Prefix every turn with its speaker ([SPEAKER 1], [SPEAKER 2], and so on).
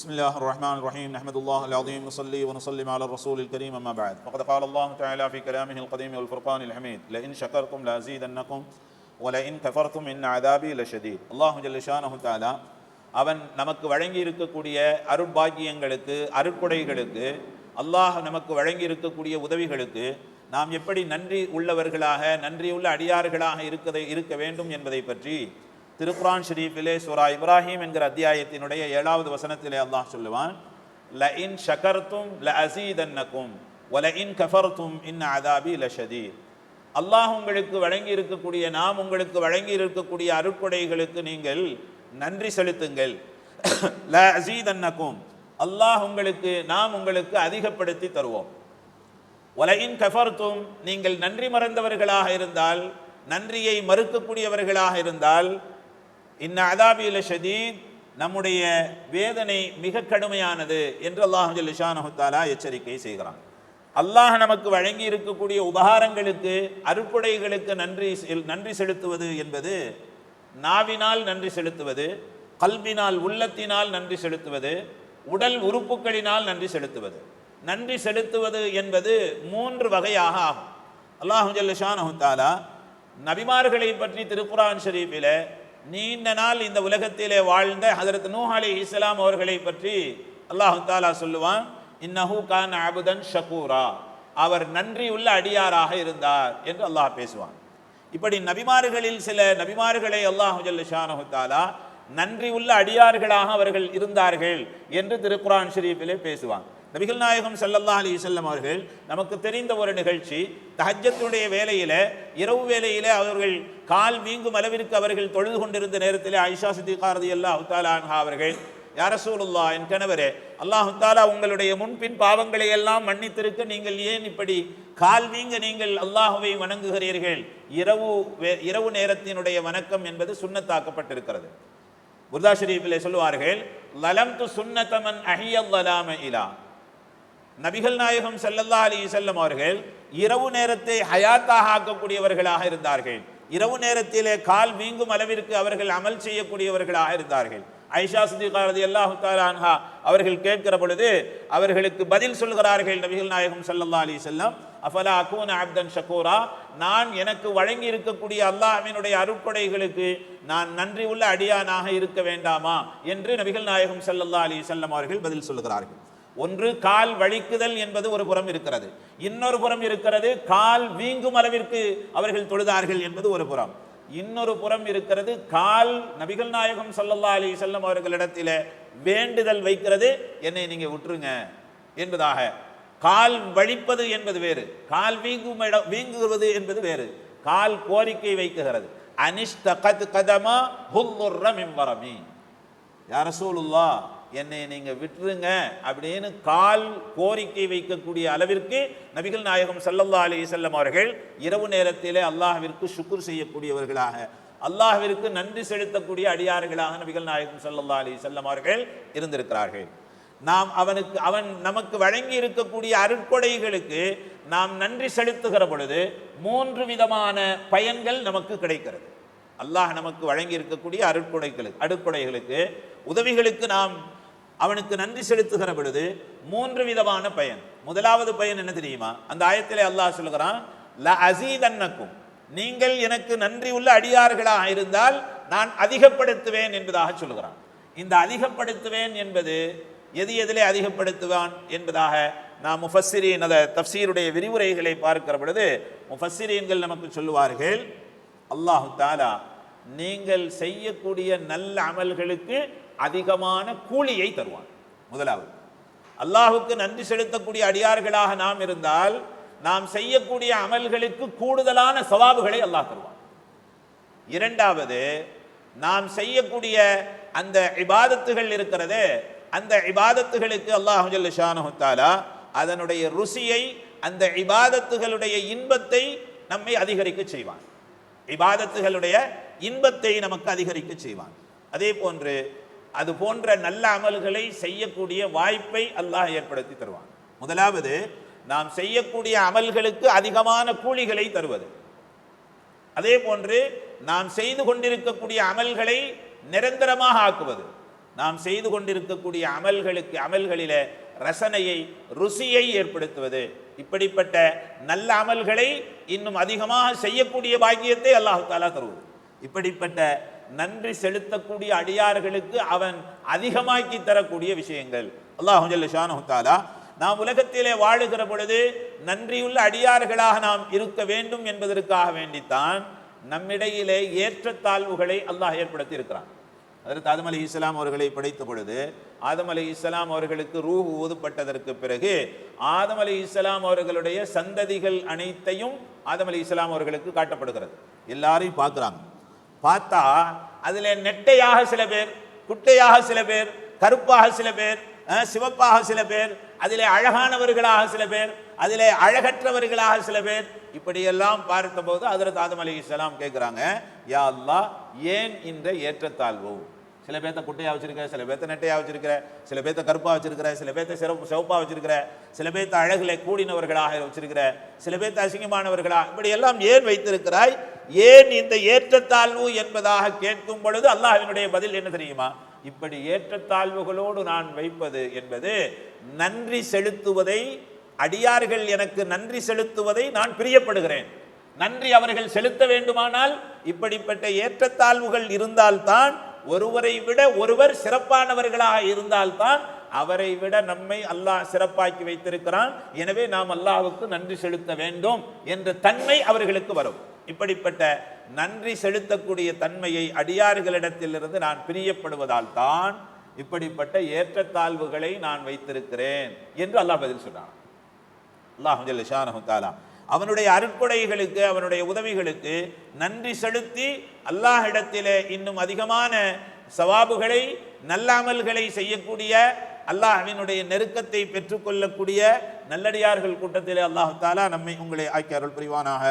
[SPEAKER 1] بسم الله الرحمن الرحيم نحمد الله العظيم نصلي ونسلم على الرسول الكريم أما بعد فقد قال الله تعالى في كلامه القديم والفرقان الحميد لئن شكرتم لأزيدنكم ولئن كفرتم إن عذابي لشديد الله جل شانه تعالى அவன் நமக்கு வழங்கி இருக்கக்கூடிய அருட்பாக்கியங்களுக்கு அருட்கொடைகளுக்கு அல்லாஹ் நமக்கு வழங்கி இருக்கக்கூடிய உதவிகளுக்கு நாம் எப்படி நன்றி உள்ளவர்களாக நன்றியுள்ள அடியார்களாக இருக்கதை இருக்க வேண்டும் என்பதை பற்றி திருக்குரான் ஷரீஃபிலே சூரா இப்ராஹிம் என்கிற அத்தியாயத்தினுடைய ஏழாவது வசனத்திலே அல்லாஹ் சொல்லுவான் ல இன் ஷகர்த்தும் ல அசீதன்னக்கும் ஒல இன் கஃபர்த்தும் இன் அதாபி லஷதி அல்லாஹ் உங்களுக்கு வழங்கி இருக்கக்கூடிய நாம் உங்களுக்கு வழங்கி இருக்கக்கூடிய அருட்கொடைகளுக்கு நீங்கள் நன்றி செலுத்துங்கள். ல அசீதன்னக்கும் அல்லாஹ் உங்களுக்கு நாம் உங்களுக்கு அதிகப்படுத்தி தருவோம். உலகின் கஃபர்த்தும் நீங்கள் நன்றி மறந்தவர்களாக இருந்தால் நன்றியை மறுக்கக்கூடியவர்களாக இருந்தால் இன்ன அதாபியுல ஷதீத் நம்முடைய வேதனை மிக கடுமையானது என்று அல்லாஹு ஜல்லிஷானஹுத்தாலா எச்சரிக்கை செய்கிறான். அல்லாஹ் நமக்கு வழங்கி இருக்கக்கூடிய உபகாரங்களுக்கு அறுப்புடைகளுக்கு நன்றி செல்- நன்றி செலுத்துவது என்பது நாவினால் நன்றி செலுத்துவது கல்வினால் உள்ளத்தினால் நன்றி செலுத்துவது உடல் உறுப்புகளினால் நன்றி செலுத்துவது. நன்றி செலுத்துவது என்பது மூன்று வகையாக ஆகும். அல்லாஹு ஜல்லிஷானஹுத்தாலா நபிமார்களை பற்றி திருக்குரான் ஷரீஃபில் நீண்ட நாள் இந்த உலகத்திலே வாழ்ந்த ஹதரத் நூஹ் அலி இஸ்லாம் அவர்களை பற்றி அல்லாஹு தாலா சொல்லுவான் இன்னஹு கான் அபுதன் ஷகூரா. அவர் நன்றி உள்ள அடியாராக இருந்தார் என்று அல்லாஹ் பேசுவான். இப்படி நபிமார்களில் சில நபிமார்களை அல்லாஹு ஜல்லிஷானஹு தாலா நன்றி உள்ள அடியார்களாக அவர்கள் இருந்தார்கள் என்று திருக்குரான் ஷெரீஃபிலே பேசுவான் நபிகள் நாயகம் சல்லல்லா அலி வஸல்லம் அவர்கள் நமக்கு தெரிந்த ஒரு நிகழ்ச்சி தஹஜ்ஜத்துடைய வேளையில இரவு வேளையில அவர்கள் கால் வீங்கும் அளவிற்கு அவர்கள் தொழுது கொண்டிருந்த நேரத்திலே ஐஷா சித்திகாரதி அல்லா தஆலா அவர்கள் யாரசூலுல்லா என் கணவரே அல்லாஹு தாலா உங்களுடைய முன்பின் பாவங்களை எல்லாம் மன்னித்திருக்க நீங்கள் ஏன் இப்படி கால் வீங்க நீங்கள் அல்லாஹுவை வணங்குகிறீர்கள்? இரவு வே- இரவு நேரத்தினுடைய வணக்கம் என்பது சுண்ணத்தாக்கப்பட்டிருக்கிறது. புர்தா ஷரீஃபிலே சொல்லுவார்கள் லலம் து சுன்னதமன் அஹியல்லாம இலா. நபிகள் நாயகம் செல்லல்லா அலி செல்லம் அவர்கள் இரவு நேரத்தை ஹயாத்தாக ஆக்கக்கூடியவர்களாக இருந்தார்கள். இரவு நேரத்திலே கால் வீங்கும் அளவிற்கு அவர்கள் அமல் செய்யக்கூடியவர்களாக இருந்தார்கள். ஐஷா சுதிகாரதி அல்லாஹு தஆலா அன்ஹா அவர்கள் கேட்கிற பொழுது அவர்களுக்கு பதில் சொல்கிறார்கள் நபிகள் நாயகம் சல்லல்லா அலி செல்லம் அஃபலா அகூன அப்தன் ஷக்கூரா நான் எனக்கு வழங்கி இருக்கக்கூடிய அல்லாஹ்வினுடைய அருட்கொடைகளுக்கு நான் நன்றி உள்ள அடியானாக இருக்க வேண்டாமா? என்று நபிகள் நாயகம் சல்லல்லா அலி செல்லம் அவர்கள் பதில் சொல்லுகிறார்கள். ஒன்று கால் வழிக்குதல் என்பது ஒரு புறம் இருக்கிறது. இன்னொரு புறம் இருக்கிறது கால் வீங்கும் அளவிற்கு அவர்கள் தொழுதார்கள் என்பது ஒரு புறம். இன்னொரு புறம் இருக்கிறது கால் நபிகள் நாயகம் சல்லல்லா அலி செல்லம் அவர்களிடத்தில் வேண்டுதல் வைக்கிறது. என்னை நீங்கள் விட்டுருங்க என்பதாக கால் வழிப்பது என்பது வேறு. கால் வீங்கும் இடம் வீங்குவது என்பது வேறு. கால் கோரிக்கை வைக்குகிறது. அனிஷ்ட கத் கதமா ஹுல்லுர்ர மின்வரமி யார ரசூலுல்லா என்னை நீங்க விட்டுருங்க அப்படின்னு கால் கோரிக்கை வைக்கக்கூடிய அளவிற்கு நபிகள் நாயகம் சல்லல்லா அலி செல்லம் அவர்கள் இரவு நேரத்திலே அல்லாஹ்விற்கு சுக்குர் செய்யக்கூடியவர்களாக அல்லாஹ்விற்கு நன்றி செலுத்தக்கூடிய அடியார்களாக நபிகள் நாயகம் சல்லல்லா அலி செல்லம் அவர்கள் இருந்திருக்கிறார்கள். நாம் அவனுக்கு அவன் நமக்கு வழங்கி இருக்கக்கூடிய அருட்கொடைகளுக்கு நாம் நன்றி செலுத்துகிற பொழுது மூன்று விதமான பயன்கள் நமக்கு கிடைக்கிறது. அல்லாஹ் நமக்கு வழங்கி இருக்கக்கூடிய அருட்கொடைகளுக்கு அருட்கொடைகளுக்கு உதவிகளுக்கு நாம் அவனுக்கு நன்றி செலுத்துகிற பொழுது மூன்று விதமான பயன். முதலாவது பயன் என்ன தெரியுமா? அந்த ஆயத்திலே அல்லாஹ் சொல்லுகிறான் ல அசீதன்னக்கும். நீங்கள் எனக்கு நன்றி உள்ள அடியார்களாக இருந்தால் நான் அதிகப்படுத்துவேன் என்பதாக சொல்லுகிறான். இந்த அதிகப்படுத்துவேன் என்பது எது எதிலே அதிகப்படுத்துவான் என்பதாக நாம் முஃபஸ்ஸிரீன் அதை தஃசீருடைய விரிவுரைகளை பார்க்கிற பொழுது முஃபஸ்ஸிரீன்கள் நமக்கு சொல்லுவார்கள் அல்லாஹு தாலா நீங்கள் செய்யக்கூடிய நல்ல அமல்களுக்கு அதிகமான கூலியை தருவான். முதலாவது அல்லாஹுக்கு நன்றி செலுத்தக்கூடிய அடியார்களாக நாம் இருந்தால் நாம் செய்யக்கூடிய அமல்களுக்கு கூடுதலான சவாபுகளை அல்லாஹ் தருவான். இரண்டாவது நாம் செய்யக்கூடிய அந்த இபாதத்துகள் இருக்கிறதே அந்த இபாதத்துகளுக்கு அல்லாஹ் ஜல்ல அதனுடைய ருசியை அந்த இபாதத்துகளுடைய இன்பத்தை நம்மை அதிகரிக்க செய்வான். இபாதத்துகளுடைய இன்பத்தை நமக்கு அதிகரிக்க செய்வான். அதே போன்று அது போன்ற நல்ல அமல்களை செய்யக்கூடிய வாய்ப்பை அல்லாஹ் ஏற்படுத்தி தருவான். முதலாவது நாம் செய்யக்கூடிய அமல்களுக்கு அதிகமான கூலிகளை தருவது. அதே போன்று நாம் செய்து கொண்டிருக்கக்கூடிய அமல்களை நிரந்தரமாக ஆக்குவது. நாம் செய்து கொண்டிருக்கக்கூடிய அமல்களுக்கு அமல்களில ரசனையை ருசியை ஏற்படுத்துவது. இப்படிப்பட்ட நல்ல அமல்களை இன்னும் அதிகமாக செய்யக்கூடிய பாக்கியத்தை அல்லாஹ் தாலா தருவது. இப்படிப்பட்ட நன்றி செலுத்தக்கூடிய அடியார்களுக்கு அவன் அதிகமாக்கி தரக்கூடிய விஷயங்கள். அல்லாஹ் ஜல்ல தாலா நாம் உலகத்திலே வாழுகிற பொழுது நன்றியுள்ள அடியார்களாக நாம் இருக்க வேண்டும் என்பதற்காக வேண்டித்தான் நம்மிடையிலே ஏற்றத்தாழ்வுகளை அல்லாஹ் ஏற்படுத்தி இருக்கிறான் அதற்கு ஆதம் அலி இஸ்லாம் அவர்களை படைத்த பொழுது ஆதம் அலி இஸ்லாம் அவர்களுக்கு ரூஹ் ஊதுப்பட்டதற்கு பிறகு ஆதம் அலி இஸ்லாம் அவர்களுடைய சந்ததிகள் அனைத்தையும் ஆதம் அலி இஸ்லாம் அவர்களுக்கு காட்டப்படுகிறது. எல்லாரையும் பார்க்குறாங்க. பார்த்தா அதில் நெட்டையாக சில பேர் குட்டையாக சில பேர் கருப்பாக சில பேர் சிவப்பாக சில பேர் அதிலே அழகானவர்களாக சில பேர் அதிலே அழகற்றவர்களாக சில பேர். இப்படியெல்லாம் பார்த்தபோது ஹஜரத் ஆதம் அலி இஸ்லாம் கேட்குறாங்க யா அல்லாஹ் ஏன் இந்த ஏற்றத்தாழ்வு? சில பேர்த்த குட்டையாக வச்சிருக்கிற சில பேர்த்த நெட்டையாக வச்சிருக்கிற சில பேர்த்த கருப்பாக வச்சிருக்கிற சில பேர்த்த சிறப்பு சிவப்பாக வச்சிருக்கிற சில பேர்த்த அழகில் கூடினவர்களாக வச்சிருக்கிற சில பேர்த்த அசிங்கமானவர்களா இப்படி எல்லாம் ஏன் வைத்திருக்கிறாய்? ஏன் இந்த ஏற்றத்தாழ்வு என்பதாக கேட்கும் பொழுது அல்லாஹினுடைய பதில் என்ன தெரியுமா? இப்படி ஏற்றத்தாழ்வுகளோடு நான் வைப்பது என்பது நன்றி செலுத்துவதை அடியார்கள் எனக்கு நன்றி செலுத்துவதை நான் பிரியப்படுகிறேன். நன்றி அவர்கள் செலுத்த வேண்டுமானால் இப்படிப்பட்ட ஏற்றத்தாழ்வுகள் இருந்தால்தான் ஒருவரை விட ஒருவர் சிறப்பானவர்களாக இருந்தால்தான் அவரை விட நம்மை அல்லாஹ் சிறப்பாக்கி வைத்திருக்கிறான். எனவே நாம் அல்லாஹுக்கு நன்றி செலுத்த வேண்டும் என்ற தன்மை அவர்களுக்கு வரும். இப்படிப்பட்ட நன்றி செலுத்தக்கூடிய தன்மையை அடியார்களிடத்திலிருந்து நான் பிரியப்படுவதால் தான் இப்படிப்பட்ட ஏற்றத்தாழ்வுகளை நான் வைத்திருக்கிறேன் என்று அல்லாஹ் பதில் சொன்னான் அல்லாஹ் தாலா அவனுடைய அருட்கொடைகளுக்கு அவனுடைய உதவிகளுக்கு நன்றி செலுத்தி அல்லாஹிடத்திலே இன்னும் அதிகமான சவாபுகளை நல்லாமல்களை செய்யக்கூடிய அல்லாஹ்வினுடைய நெருக்கத்தை பெற்றுக்கொள்ளக்கூடிய நல்லடியார்கள் கூட்டத்திலே அல்லாஹ் தாலா நம்மை உங்களை ஆக்கி அருள் புரிவானாக.